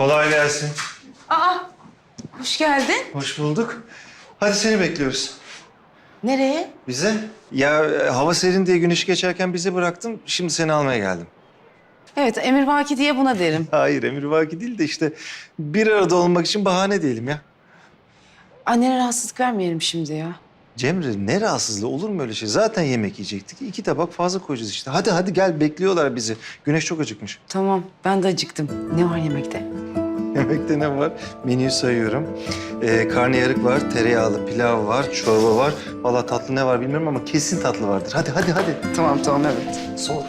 Kolay gelsin. Aa, hoş geldin. Hoş bulduk. Hadi seni bekliyoruz. Nereye? Bize? Ya e, hava serin diye güneşi geçerken bizi bıraktım. Şimdi seni almaya geldim. Evet, Emir Vaki diye buna derim. Hayır Emirvaki değil de işte bir arada olmak için bahane diyelim ya. Annene rahatsızlık vermeyelim şimdi ya. Cemre ne rahatsızlığı olur mu öyle şey? Zaten yemek yiyecektik. İki tabak fazla koyacağız işte. Hadi hadi gel bekliyorlar bizi. Güneş çok acıkmış. Tamam, ben de acıktım. Ne var yemekte? Yemekte ne var? Menüyü sayıyorum. Ee, karnıyarık var, tereyağlı pilav var, çorba var. Vallahi tatlı ne var bilmiyorum ama kesin tatlı vardır. Hadi hadi hadi. Tamam, tamam, evet. Soğuk.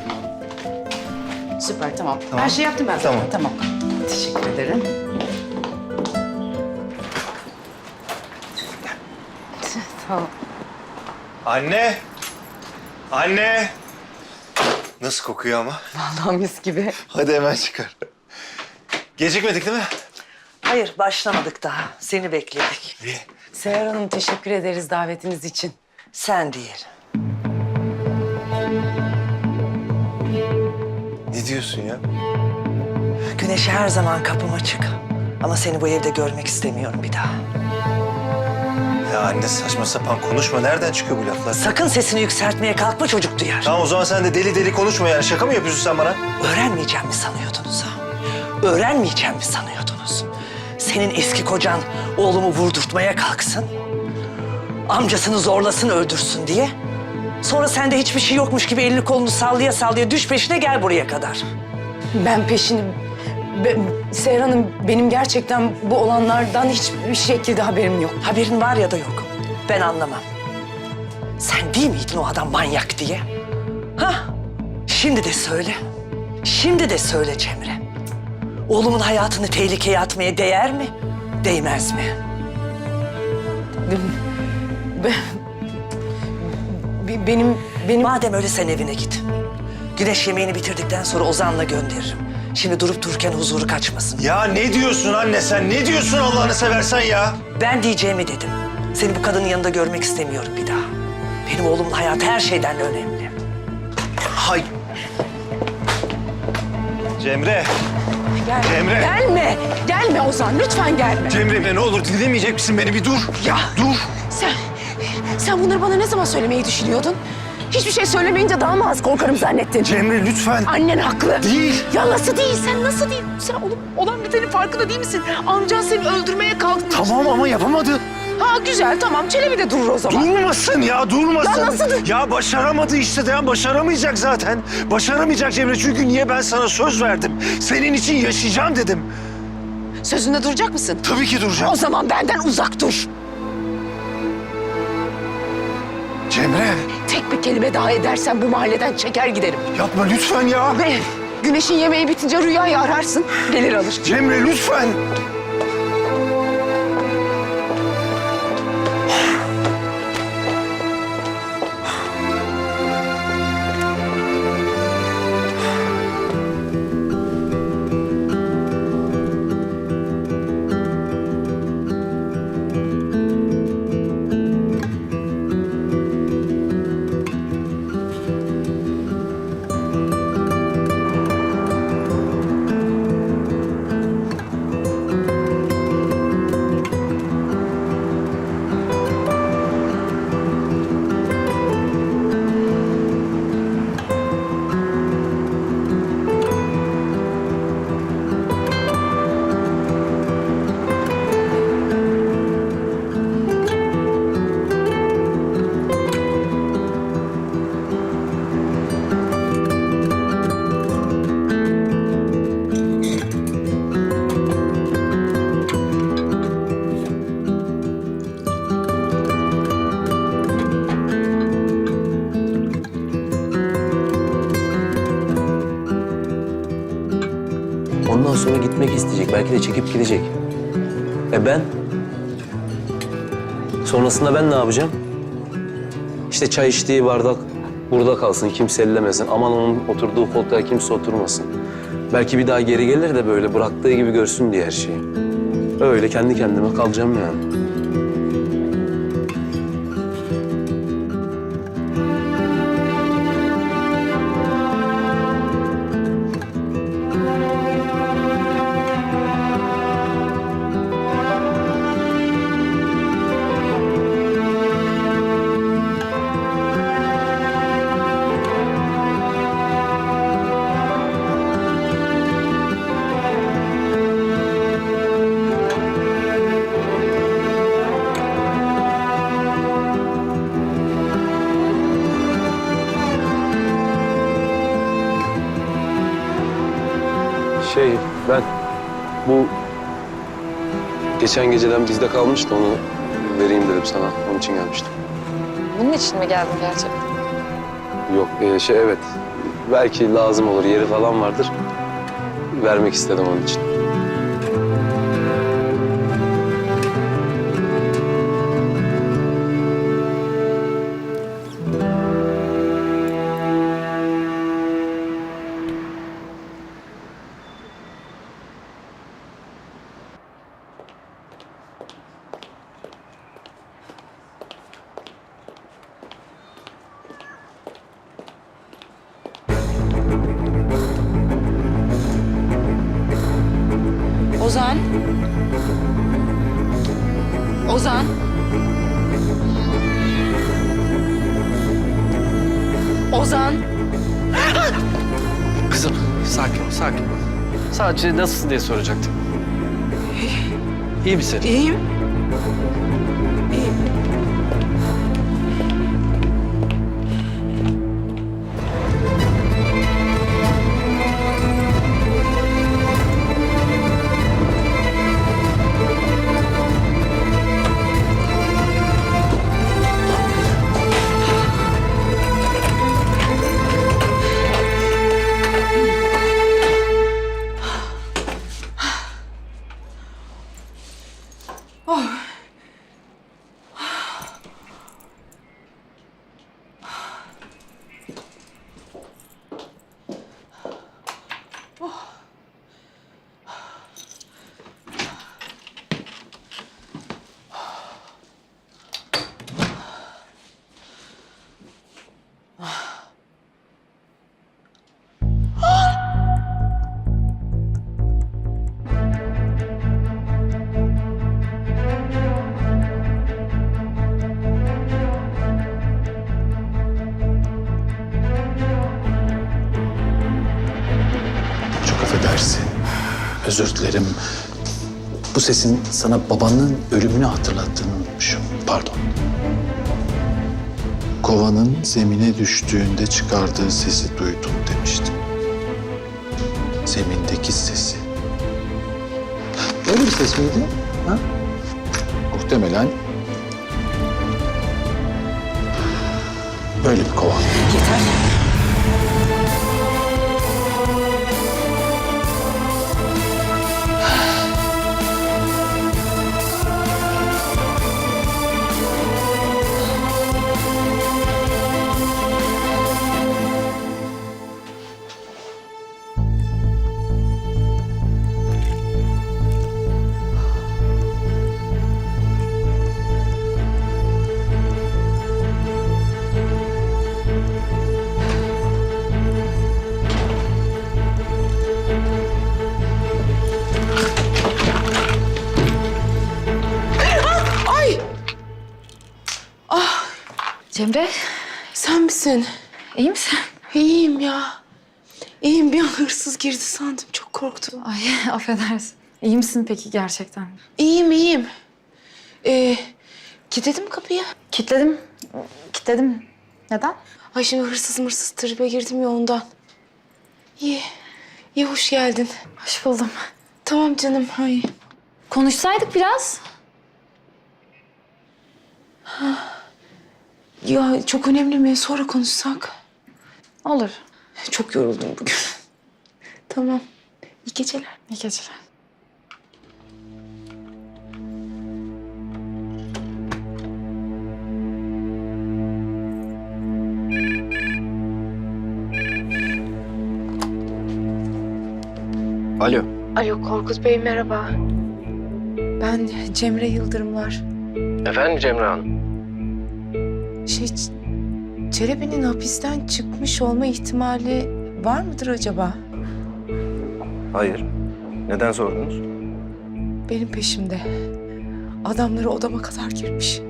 Süper, tamam. Tamam. Her şeyi yaptım ben zaten. Tamam. Tamam. Teşekkür ederim. tamam. Anne! Anne! Nasıl kokuyor ama? Vallahi mis gibi. Hadi hemen çıkar. Gecikmedik değil mi? Hayır, başlamadık daha. Seni bekledik. İyi. Seher Hanım teşekkür ederiz davetiniz için. Sen değil. Ne diyorsun ya? Güneşe her zaman kapım açık. Ama seni bu evde görmek istemiyorum bir daha. Ya anne saçma sapan konuşma. Nereden çıkıyor bu laflar? Sakın sesini yükseltmeye kalkma çocuk duyar. Tamam o zaman sen de deli deli konuşma yani. Şaka mı yapıyorsun sen bana? Öğrenmeyeceğim mi sanıyordunuz ha? Öğrenmeyeceğim mi sanıyordunuz? Senin eski kocan oğlumu vurdurtmaya kalksın. Amcasını zorlasın öldürsün diye. Sonra sende hiçbir şey yokmuş gibi elini kolunu sallaya sallaya düş peşine gel buraya kadar. Ben peşini... Ben, Seher Hanım benim gerçekten bu olanlardan hiçbir şekilde haberim yok. Haberin var ya da yok. Ben anlamam. Sen değil miydin o adam manyak diye? Ha? Şimdi de söyle. Şimdi de söyle Cemre. Oğlumun hayatını tehlikeye atmaya değer mi? Değmez mi? Ben, Be- benim benim Madem öyle sen evine git. Güneş yemeğini bitirdikten sonra Ozan'la gönderirim. Şimdi durup dururken huzuru kaçmasın. Ya ne diyorsun anne sen? Ne diyorsun Allah'ını seversen ya? Ben diyeceğimi dedim. Seni bu kadının yanında görmek istemiyorum bir daha. Benim oğlumun hayatı her şeyden de önemli. Hay. Cemre. Gel- Cemre. Gelme. Gelme Ozan. Lütfen gelme. Cemre ne olur dinlemeyecek misin beni? Bir dur. Ya. Dur. Sen sen bunları bana ne zaman söylemeyi düşünüyordun? Hiçbir şey söylemeyince daha mı az korkarım zannettin? Cemre lütfen. Annen haklı. Değil. Ya nasıl değil? Sen nasıl değil? Sen olup olan bitenin farkında değil misin? Amcan seni öldürmeye kalkmış. Tamam ama yapamadı. Ha güzel tamam. Çelebi de durur o zaman. Durmasın ya durmasın. Ya nasıl Ya başaramadı işte de ya başaramayacak zaten. Başaramayacak Cemre çünkü niye ben sana söz verdim. Senin için yaşayacağım dedim. Sözünde duracak mısın? Tabii ki duracağım. O zaman benden uzak dur. Cemre Tek bir kelime daha edersen bu mahalleden çeker giderim. yapma lütfen ya. Ve güneşin yemeği bitince rüyayı ararsın. Gelir alır. Cemre lütfen. Sonra gitmek isteyecek. Belki de çekip gidecek. E ben? Sonrasında ben ne yapacağım? İşte çay içtiği bardak burada kalsın, kimse ellemesin. Aman onun oturduğu koltuğa kimse oturmasın. Belki bir daha geri gelir de böyle bıraktığı gibi görsün diye her şeyi. Öyle kendi kendime kalacağım yani. Geceden bizde kalmıştı onu vereyim dedim sana. Onun için gelmiştim. Bunun için mi geldin gerçekten? Yok e, şey evet. Belki lazım olur. Yeri falan vardır. Vermek istedim onun için. Ozan. Kızım sakin ol, sakin ol. Sadece nasılsın diye soracaktım. İyi misin? İyiyim. Özür dilerim. Bu sesin sana babanın ölümünü hatırlattığını unutmuşum. Pardon. Kovanın zemine düştüğünde çıkardığı sesi duydum demiştim. Zemindeki sesi. Öyle bir ses miydi? Ha? Muhtemelen böyle bir kovan. Yeter. Cemre, Sen misin? iyi misin? İyiyim ya. İyiyim. Bir an hırsız girdi sandım. Çok korktum. Ay affedersin. İyi misin peki gerçekten? İyiyim, iyiyim. Ee, kilitledim kapıyı. Kitledim. Kitledim. Neden? Ay şimdi hırsız mırsız tribe girdim ya ondan. İyi. İyi hoş geldin. Hoş buldum. Tamam canım. Ay. Konuşsaydık biraz. Ya çok önemli mi? Sonra konuşsak. Olur. Çok yoruldum bugün. tamam. İyi geceler. İyi geceler. Alo. Alo Korkut Bey merhaba. Ben Cemre Yıldırımlar. Efendim Cemre Hanım? Şey, Çelebi'nin hapisten çıkmış olma ihtimali var mıdır acaba? Hayır. Neden sordunuz? Benim peşimde. Adamları odama kadar girmiş.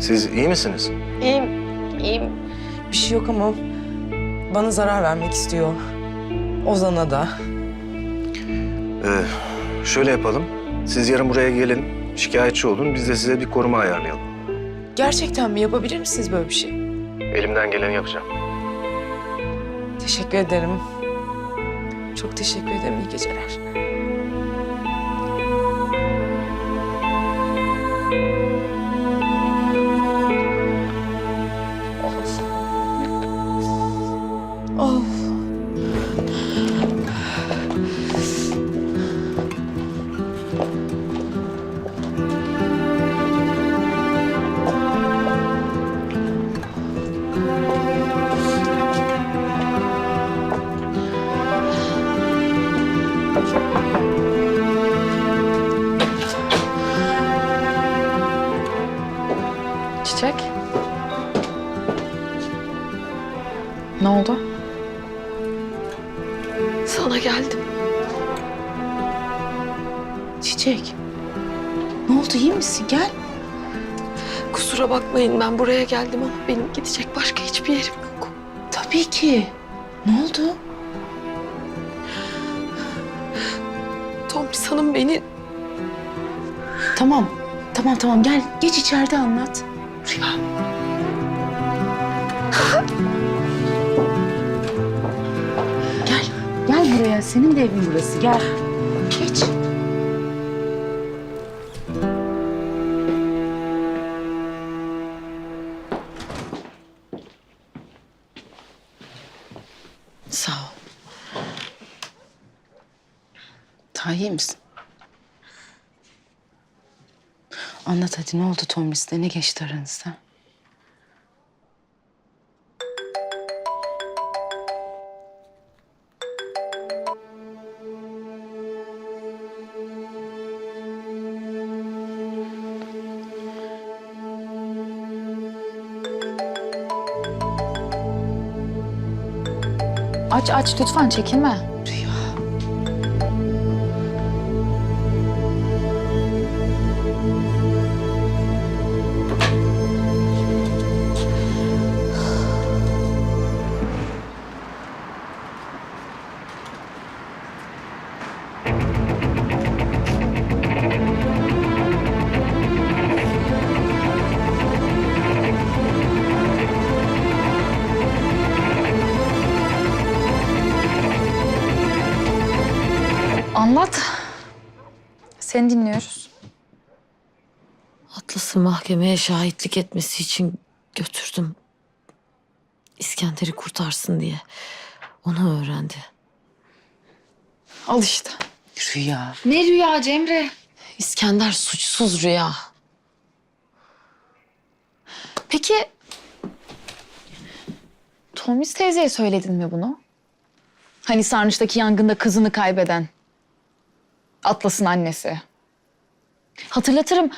Siz iyi misiniz? İyiyim, iyiyim. Bir şey yok ama bana zarar vermek istiyor. Ozan'a da. Ee, şöyle yapalım. Siz yarın buraya gelin, şikayetçi olun. Biz de size bir koruma ayarlayalım. Gerçekten mi yapabilir misiniz böyle bir şey? Elimden geleni yapacağım. Teşekkür ederim. Çok teşekkür ederim. İyi geceler. Bakmayın ben buraya geldim ama benim gidecek başka hiçbir yerim yok. Tabii ki. Ne oldu? Tomris Hanım beni Tamam. Tamam tamam gel. Geç içeride anlat. Rüya. gel. Gel buraya. Senin de evin burası. Gel. Anlat hadi ne oldu Tomris'le? Ne geçti aranızda? Aç aç lütfen çekinme. Seni dinliyoruz. Atlas'ı mahkemeye şahitlik etmesi için götürdüm. İskender'i kurtarsın diye. Onu öğrendi. Al işte. Rüya. Ne rüya Cemre? İskender suçsuz Rüya. Peki... Tomis teyzeye söyledin mi bunu? Hani Sarnıç'taki yangında kızını kaybeden. Atlas'ın annesi. Hatırlatırım.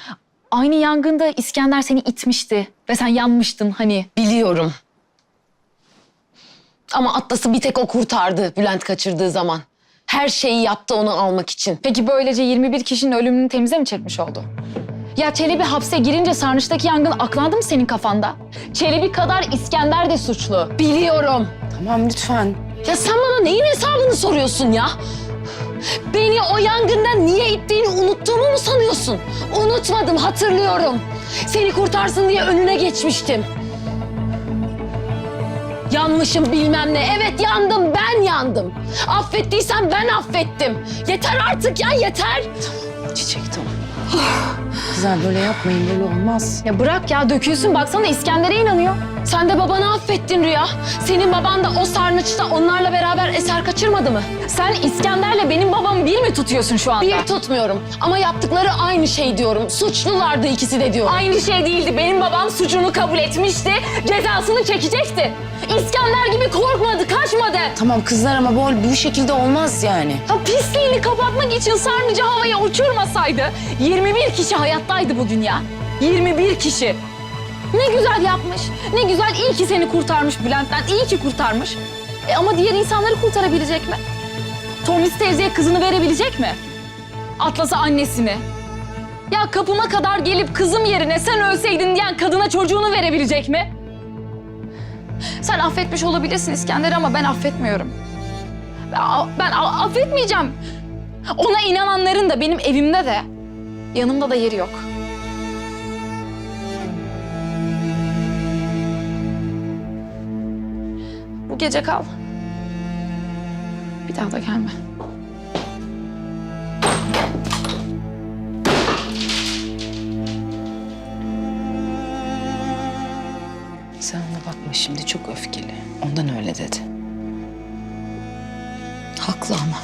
Aynı yangında İskender seni itmişti. Ve sen yanmıştın hani. Biliyorum. Ama Atlas'ı bir tek o kurtardı Bülent kaçırdığı zaman. Her şeyi yaptı onu almak için. Peki böylece 21 kişinin ölümünü temize mi çekmiş oldu? Ya Çelebi hapse girince Sarnıç'taki yangın aklandı mı senin kafanda? Çelebi kadar İskender de suçlu. Biliyorum. Tamam lütfen. Ya sen bana neyin hesabını soruyorsun ya? Beni o yangından niye ittiğini unuttuğumu mu sanıyorsun? Unutmadım, hatırlıyorum. Seni kurtarsın diye önüne geçmiştim. Yanmışım bilmem ne. Evet yandım, ben yandım. Affettiysen ben affettim. Yeter artık ya, yeter. Çiçek tamam. Kızlar böyle yapmayın böyle olmaz. Ya bırak ya dökülsün baksana İskender'e inanıyor. Sen de babanı affettin Rüya. Senin baban da o sarnıçta onlarla beraber eser kaçırmadı mı? Sen İskender'le benim babamı bir mi tutuyorsun şu anda? Bir tutmuyorum ama yaptıkları aynı şey diyorum. Suçlulardı ikisi de diyorum. Aynı şey değildi. Benim babam suçunu kabul etmişti. Cezasını çekecekti. İskender gibi korkmadı, kaçmadı. Tamam kızlar ama bu, bu şekilde olmaz yani. Ya pisliğini kapatmak için sarnıcı havaya uçurmasaydı 21 kişi hayattaydı bugün ya. 21 kişi. Ne güzel yapmış. Ne güzel iyi ki seni kurtarmış Bülent'ten. iyi ki kurtarmış. E ama diğer insanları kurtarabilecek mi? Tomis teyzeye kızını verebilecek mi? Atlas'a annesini. Ya kapıma kadar gelip kızım yerine sen ölseydin diyen kadına çocuğunu verebilecek mi? Sen affetmiş olabilirsin İskender ama ben affetmiyorum. Ben, affetmeyeceğim. Ona inananların da benim evimde de yanımda da yeri yok. Bu gece kal. Bir daha da gelme. Sen ona bakma şimdi çok öfkeli. Ondan öyle dedi. Haklı ama.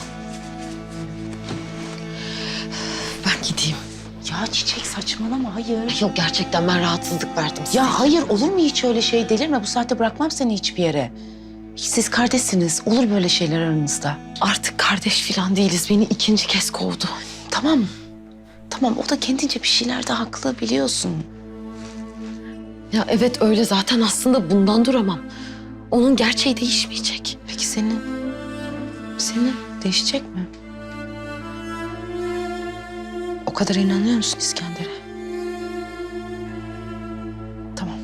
Ben gideyim. Ya Çiçek saçmalama hayır. Yok gerçekten ben rahatsızlık verdim size. Ya hayır olur mu hiç öyle şey delirme bu saatte bırakmam seni hiçbir yere. Siz kardeşsiniz olur böyle şeyler aranızda. Artık kardeş falan değiliz. Beni ikinci kez kovdu. Tamam. Tamam o da kendince bir şeylerde haklı biliyorsun. Ya evet öyle zaten aslında bundan duramam. Onun gerçeği değişmeyecek. Peki senin? Senin değişecek mi? O kadar inanıyor musun İskender'e? Tamam.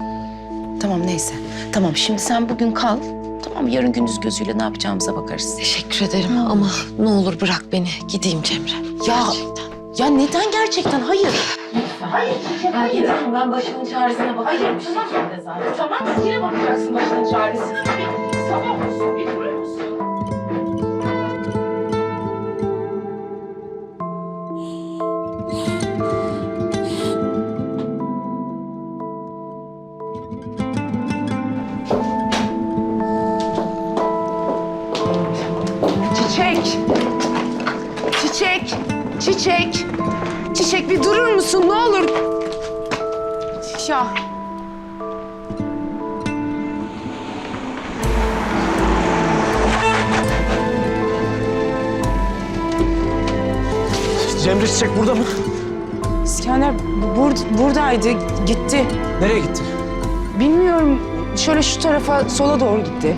Tamam neyse. Tamam şimdi sen bugün kal. Tamam yarın gündüz gözüyle ne yapacağımıza bakarız. Teşekkür ederim ama ne olur bırak beni. Gideyim Cemre. Ya, Gerçekten. ya neden gerçekten? Hayır. Ben başımın çaresine bir şekilde zaten. Tamam yine bakacaksın başının çaresine. Tamam? Bir Çiçek. Çiçek bir durur musun ne olur? Ya. Cemre Çiçek burada mı? İskender bur- buradaydı gitti. Nereye gitti? Bilmiyorum şöyle şu tarafa sola doğru gitti.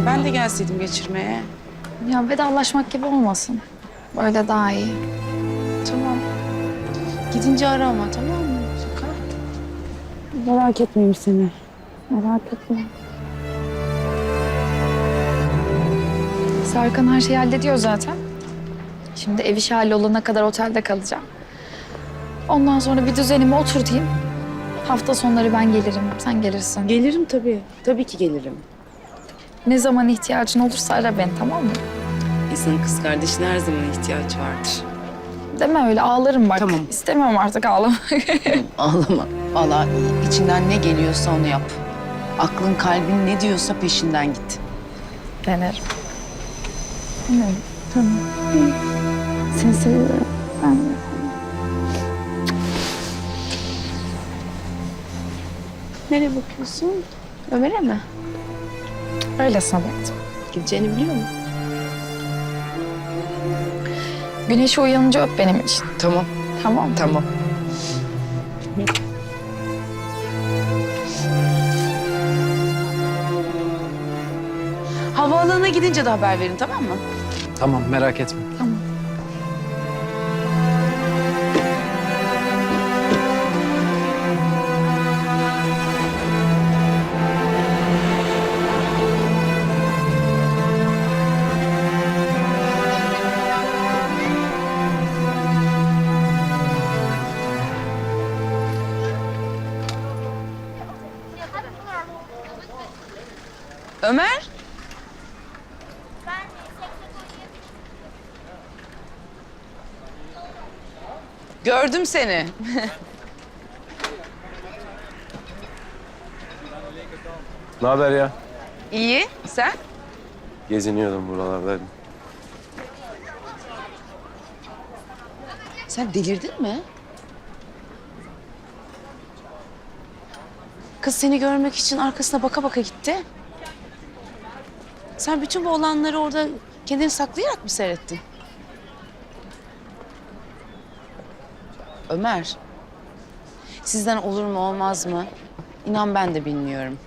Ya. Ben de gelseydim geçirmeye. Ya vedalaşmak gibi olmasın. Böyle daha iyi. Tamam. Gidince ara ama tamam mı? Sakın. Merak etmeyeyim seni. Merak etme. Serkan her şeyi hallediyor zaten. Şimdi ev işi hallolana kadar otelde kalacağım. Ondan sonra bir düzenime oturtayım. Hafta sonları ben gelirim, sen gelirsin. Gelirim tabii. Tabii ki gelirim. Ne zaman ihtiyacın olursa ara beni tamam mı? İnsanın kız kardeşine her zaman ihtiyaç vardır. Deme öyle ağlarım bak. Tamam. İstemiyorum artık ağlamak. Ağlama. Valla içinden ne geliyorsa onu yap. Aklın kalbin ne diyorsa peşinden git. Denerim. Denerim. Tamam. Seni seviyorum. Ben de. Nereye bakıyorsun? Ömer'e mi? Öylesine baktım. Gideceğini biliyor mu? Güneşi uyanınca öp benim için. Tamam. Tamam mı? Tamam. Havaalanına gidince de haber verin tamam mı? Tamam merak etme. Tamam. Gördüm seni. Ne haber ya? İyi, sen? Geziniyordum buralardaydım. Sen delirdin mi? Kız seni görmek için arkasına baka baka gitti. Sen bütün bu olanları orada kendini saklayarak mı seyrettin? Ömer, sizden olur mu olmaz mı? İnan ben de bilmiyorum.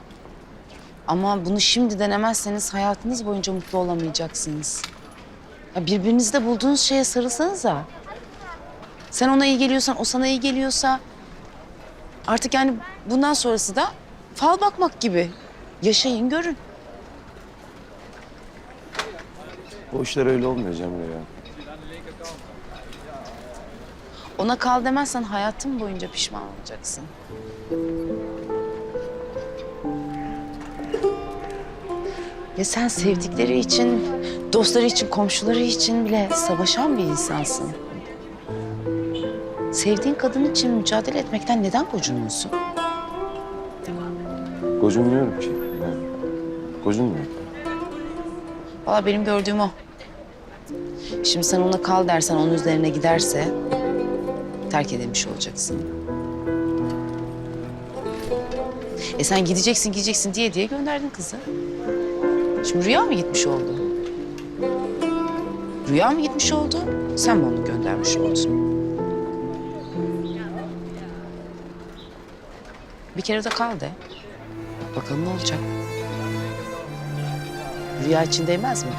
Ama bunu şimdi denemezseniz hayatınız boyunca mutlu olamayacaksınız. Ya birbirinizde bulduğunuz şeye sarılsanıza. Sen ona iyi geliyorsan, o sana iyi geliyorsa... Artık yani bundan sonrası da fal bakmak gibi. Yaşayın, görün. O işler öyle olmuyor Cemre ya. Ona kal demezsen hayatın boyunca pişman olacaksın. Ya sen sevdikleri için, dostları için, komşuları için bile savaşan bir insansın. Sevdiğin kadın için mücadele etmekten neden gocunuyorsun? Gocunmuyorum ki. Yani. Gocunmuyorum. Valla benim gördüğüm o. Şimdi sen ona kal dersen, onun üzerine giderse terk edilmiş olacaksın. E sen gideceksin, gideceksin diye diye gönderdin kızı. Şimdi Rüya mı gitmiş oldu? Rüya mı gitmiş oldu? Sen mi onu göndermiş oldun? Bir kere de kal de. Bakalım ne olacak? Rüya için değmez mi?